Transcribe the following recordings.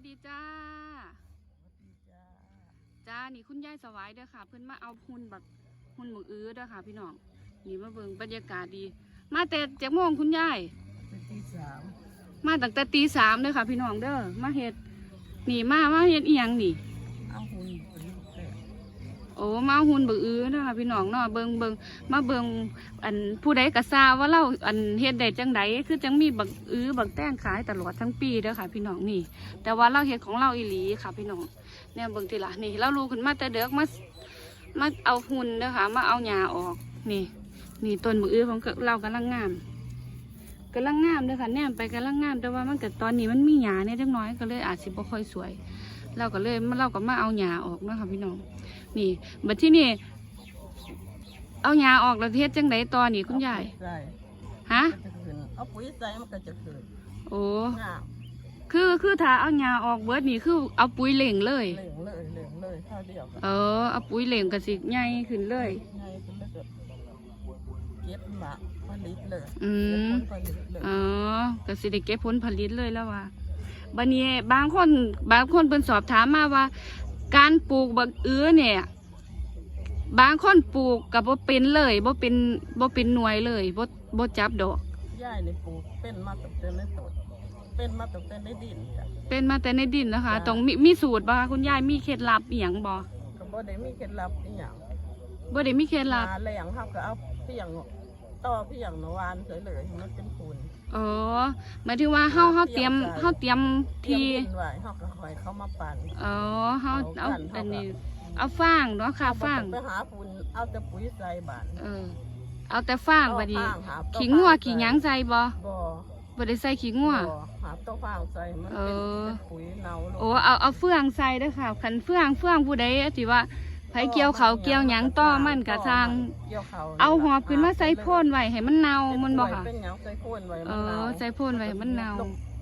สดีจ้า จ้า นี่คุณยายสวายเด้อค่ะ เพิ่นมาเอาหุ่นแบบหุ่นหมึกอื้อเด้อค่ะ พี่น้อง นี่มาเบิ่งบรรยากาศดี มาแต่เจ็ดโมงคุณยายเป็นที่สามมาตั้งแต่ตีสามเด้อค่ะ พี่น้องเด้อ มาเฮ็ดนี่มามาเฮ็ดอีหยังนี่ เอาหุ่นเป็นลูกแพะ โอ้มาเอาหุ่นเบิ่อื้อเด้อค่ะพี่น้องเนาะเบิ่งเบิ่งมาเบิ่งอันผู้ใดก็ทราบว่าเราอันเฮ็ดได้จังไดคือจังมีบักอื้อบักแต้งขายตลอดทั้งปีเด้อค่ะ พี่น้องนี่ แต่ว่าเราเฮ็ดของเราอีหลีค่ะ พี่น้องเนี่ยเบิ่งทีละนี่เรารู้ขึ้นมาแต่เด็กมามาเอาหุ่นเด้อค่ะ มาเอาหญ้าออกนี่ นี่ต้นมืออื้อของเรากำลังงามกำลังงามเด้อค่ะแนมไปกำลังงามแต่ว่ามันเกิดตอนนี้มันมีหญ้าเนี่ยเล็กน้อยก็เลยอาจสิบ่ค่อยสวย เราก็เลยเราก็มาเอาหญ้าออกนะค่ะพี่น้อง นี่บัดที่นี่ เอาหญ้าออกแล้วเฮ็ดจังไดตอนนี้คุณยายใส่ฮะก็จะขึ้นเอาปุ๋ยใส่มันก็จะขึ้นโอ้งามคือคือถ้าเอาหญ้าออกเบิดนี่คือเอาปุ๋ยเหล่งเลย เหล่งเลยเหล่งเลยเท่าเดียวกันเออเอาปุ๋ยเหล่งก็สิใหญ่ขึ้นเลย ไงคุณแล้วก็เก็บหมากผลิตเลยอืเก็บม ผลผลิตเลยอ๋อก็สิได้เก็บผลผลิตเลยแล้วว่าบัดนี้บางคนบางคนเพิ่นสอบถามมาว่า การปลูกบักเอื้อเนี่ย บางคนปลูกกับบ่เป็นเลยบ่เป็นบ่เป็นหน่วยเลยบ่บ่จับดอกย่ายในปลูกเป็นมาตั้งแต่ในต้นเป็นมาตั้งแต่ในดินจ้ะเป็นมาแต่ในดินนะคะจ้ะต้องมีมีสูตรบ่คะคุณยายมีเคล็ดลับอีหยังบ่ก็บ่ได้มีเคล็ดลับอีหยังบ่ได้มีเคล็ดลับมาแรงเขาก็เอาเพียง ต่อเพียงนวานเฉยเลยให้มันเป็นปูนอ๋อหมายถึงว่าเฮาเฮาเตรียมเฮาเตรียมเตรียที่มดินไว้เขาก็คอยเข้ามาปั่นอ๋อเฮาเอาเอากันอันนี้เอากันเอาฟางเนาะค่ะฟางไปหาปูนเอาแต่ปุ๋ยใส่บานเออ เอาแต่ฟางบัดนี้เอาฟางหาตัวขี้งัวฟางขี้หยังใส่บ่บ่บ่ได้ใส่ขี้งัวบ่หาตัวฟางใส่มันเอเป็นอเป็นปุ๋ยเนาลงโอ้เอาเอาเฟืองใส่เด้อค่ะคันเฟืองเฟืองผู้ใดที่ว่า ไผเกี่ยวเขาวเกี่ยวหยังต่อมันก็สร้าง เกี่ยวเขาเอาหอบขึ้นมาใส่โพ่นไว้ให้มันเน่ามันบ่ค่ะ เป็นหยังใส่โพ่นไว้เอมันเน่าอใส่โพ่นไว้ให้มันเน่า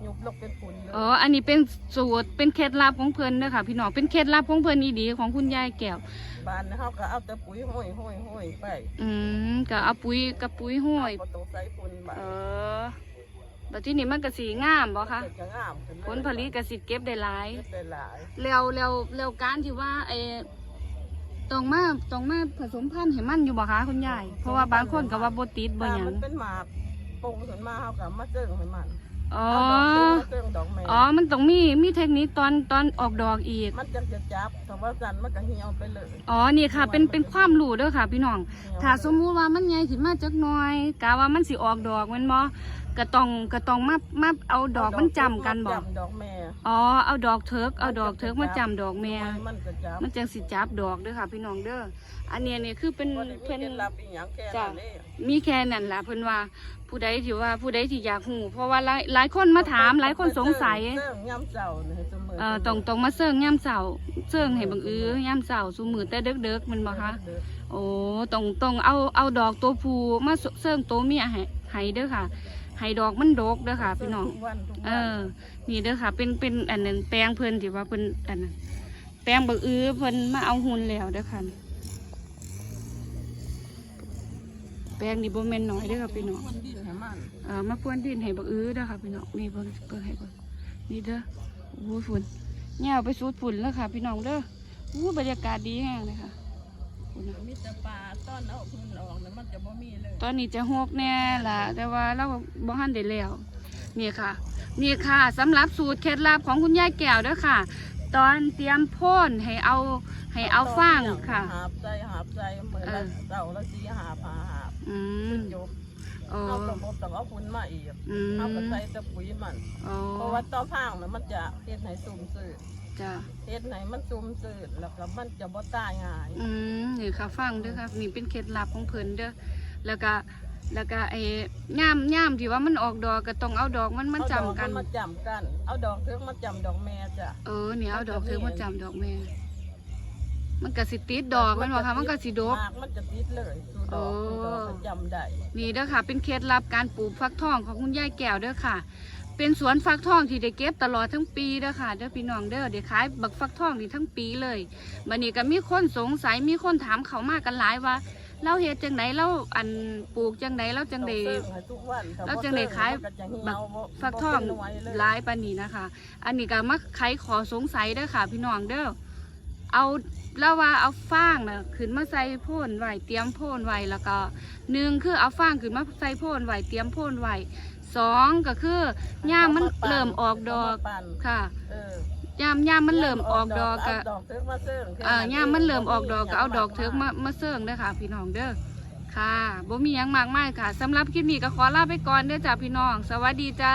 ยุบลกเป็นฝุ่นเลยอ๋ออันนี้เป็นสูตร เป็นเคล็ดลับของเพิ่นเด้อค่ะ พี่น้อง เป็นเคล็ดลับของเพิ่นอีดีของคุณยายแก้วบานเขาก็เอาแต่ปุ๋ยห้อยห้อยห้อยไปอืมก็เอาปุ๋ยกับปุ๋ยห้อยบ่ต้องใส่ฝุ่นบาเออบัดที่นี่มันก็สีงามบ่คะเก็บจะงามขึ้นเยผลผลิตก็สิเก็บได้หลายเก็บได้หลายแล้วแล้วแล้วการที่ว่าไอ้ ต้องมาต้องมาผสมพันธุ์ให้มันอยู่บ่คะคุณยาย เพราะว่าบางคนก็ว่าบ่ติดบ่หยัมังนเป็นหมากปงขึ้นมาเขาก็มาเจิงให้มันอ๋อ เอาดอกเจิงมาเจิงดอกแม่อ๋อ มันต้องมีมีเทคนิคตอนตอนออกดอกอีก มันจะจะจับแต่ว่าสันมันก็เหี่ยวไปเลย อ๋อ นี่ค่ะ เป็นเป็นความรู้เด้อค่ะ พี่น้อง ถ้าสมมุติว่ามันใหญ่ขึ้นมาจักหน่อยกะว่ามันสิออกดอกแมันบ่ ก็ต้องก็ต้องมามาเอาดอกมันจำกันบ่จำดอกแม่อ๋อเอาดอกเถิกเอาดอกเถิกมาจำดอกแม่มันก็จับมันจังสิจับดอกเด้อค่ะ พี่น้องเด้ออันเนี้ยนี่คือเป็นบ่ได้มีเพิ่นเคล็ดลับอีหยังแค่จ้ะนั้นเองมีแค่นั้นล่ะเพิ่นว่าผู้ใดที่ว่าผู้ใดที่อยากฮู้เพราะว่าหลายหลายคนมาถามหลายคนสงสัยเจิงย่ำเจ้าเนี่ยเสมอเอ่อต้องต้องมาเสิร์งย่ำเสาเสิร์งให้บังอื้อย่ำเสาซุมือแต่เด็กๆแมันบ่คะโอ้ต้องต้องเอาเอาดอกตัวผู้มาเสิร์งตัวเมียให้ให้เด้อค่ะ ให้ดอกมันดกเด้อค่ะพี่น้อง ทุกวันทุกเอวันอ นี่เด้อค่ะ เป็นเป็นอันนั้นแปลงเพิ่นที่ว่าเพิ่นอันนั้นแปลงบักอื้อเพิ่นมาเอาหุ่นแล้วเด้อค่ะ แปลงนี่บ่แม่นน้อยเด้อค่ะพี่น้องคนดินให้มันเออมาพรวนดินให้บักอื้อเด้อค่ะพี่น้องนี่เบิ่งเบิ่งให้เบิ่งนี่เด้อโอ้โหฝุ่นแย่เอาไปสูดฝุ่นแล้วค่ะ พี่น้องเด้อโอ้บรรยากาศดีแห้งเลยค่ะ ฝุ่นน่ะมีแต่ปลาต้อนเอาพื้นออกแล้วมันจะบ่มีเลยตอนนี้จะหกแน่ล่ะแต่ว่าเราก็บ่ทันได้แล้วนี่ค่ะ นี่ค่ะสำหรับสูตรเคล็ดลับของคุณยายแก้วเด้อค่ะ ตอนเตรียมโพ่นให้เอาให้เอาฟางค่ะ หาบใจหาบใจเหมือนเออเต่าละสีหาบหาหาบอืมจบโอ้เอาตะบต้องเอาฝุ่นมาอีกอืมเอาก็ใส่แตะปุ๋ยมัน โอ้เพราะว่าต่อพางน่ะมันจะเฮ็ดให้ซุ่มซื่อ จ้ะเฮ็ดให้มันซุ่มซื่อแล้วก็มันจะบ่ตายง่ายอืมนี่ค่ะฟังเด้อค่ะนี่เป็นเคล็ดลับของเพิ่นเด้อแล้วก็แล้วก็ไอ้ย่ามย่ามที่ว่ามันออกดอกก็ต้องเอาดอกมันมันจำกัน เอาดอมัมาจำกัน เอาดอกเทือกมาจำดอกแม่จ้ะ เออเนี่ยเอาดอกเธอมาจำดอกแม่ มันก็สิติดดอกแมันบอกค่ะมันก็สิดก หากมันจะติดเลยสู่ดอกโอ้สู่ดอกก็จำได้ นี่เด้อค่ะ เป็นเคล็ดลับการปลูกฟักทองของคุณยายแก้วเด้อค่ะ เป็นสวนฟักทองที่ได้เก็บตลอดทั้งปีเด้อค่ะเด้อพี่น้องเด้อได้ขายบักฟักทองนี่ทั้งปีเลยบัดนี้ก็มีคนสงสัยมีคนถามเขามากันหลายว่า เราเฮ็ดจังไดเราอันปลูกจังไดเราจังไดต้องเสิร์ฟให้ทุกวันถ้แล้วบ่จังได้ขายเสิร์ฟมันก็จะเหี่บัยวกบ่ฟักทองบ่เป็นหน่วยเลยหลายปานนี้นะคะ อันนี้ก็มาไขขอสงสัยเด้อค่ะ พี่น้องเด้อ เอาแล้วว่าเอาฟางน่ะขึ้นมาใส่โพ่นไหวเตรียมโพ่นไหวแล้วก็หนึ่งคือเอาฟางขึ้นมาใส่โพ่นไหวเตรียมโพ่นไหวสองก็คือย่ามมันเริ่มออกดอกค่ะเออย่ามย่ามมันเริ่มออกดอกก็เาดอกเถิกมาเสิร์ฟแค่อ่าย่ามมันเริ่มออกดอกก็เอาดอกเถิกมามาเสิร์งเด้อค่ะพี่น้องเด้อค่ะบ่มีหยังมากมายค่ะสำหรับคลิปนี้ก็ขอลาไปก่อนเด้อจ้าพี่น้อง สวัสดีจ้า